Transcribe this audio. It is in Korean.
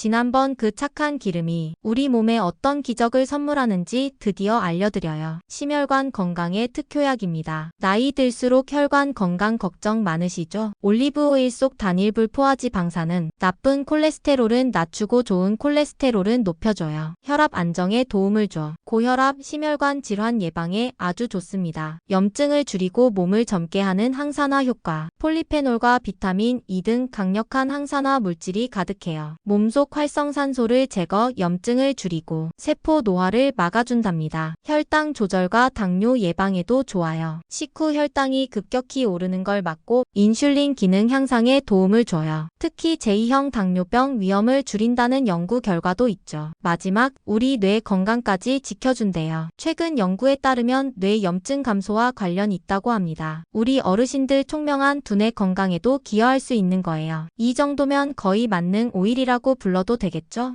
지난번 그 착한 기름이 우리 몸에 어떤 기적을 선물하는지 드디어 알려드려요. 심혈관 건강의 특효약입니다. 나이 들수록 혈관 건강 걱정 많으시죠? 올리브 오일 속 단일불 포화지 방사는 나쁜 콜레스테롤은 낮추고 좋은 콜레스테롤은 높여줘요. 혈압 안정에 도움을 줘. 고혈압, 심혈관 질환 예방에 아주 좋습니다. 염증을 줄이고 몸을 젊게 하는 항산화 효과. 폴리페놀과 비타민 E 등 강력한 항산화 물질이 가득해요. 몸속 활성산소를 제거, 염증을 줄이고 세포 노화를 막아준답니다. 혈당 조절과 당뇨 예방에도 좋아요. 식후 혈당이 급격히 오르는 걸 막고 인슐린 기능 향상에 도움을 줘요. 특히 제2형 당뇨병 위험을 줄인다는 연구 결과도 있죠. 마지막, 우리 뇌 건강까지 지켜준대요. 최근 연구에 따르면 뇌 염증 감소와 관련 있다고 합니다. 우리 어르신들 총명한 두뇌 건강에도 기여할 수 있는 거예요. 이 정도면 거의 만능 오일이라고 불러도 되겠죠?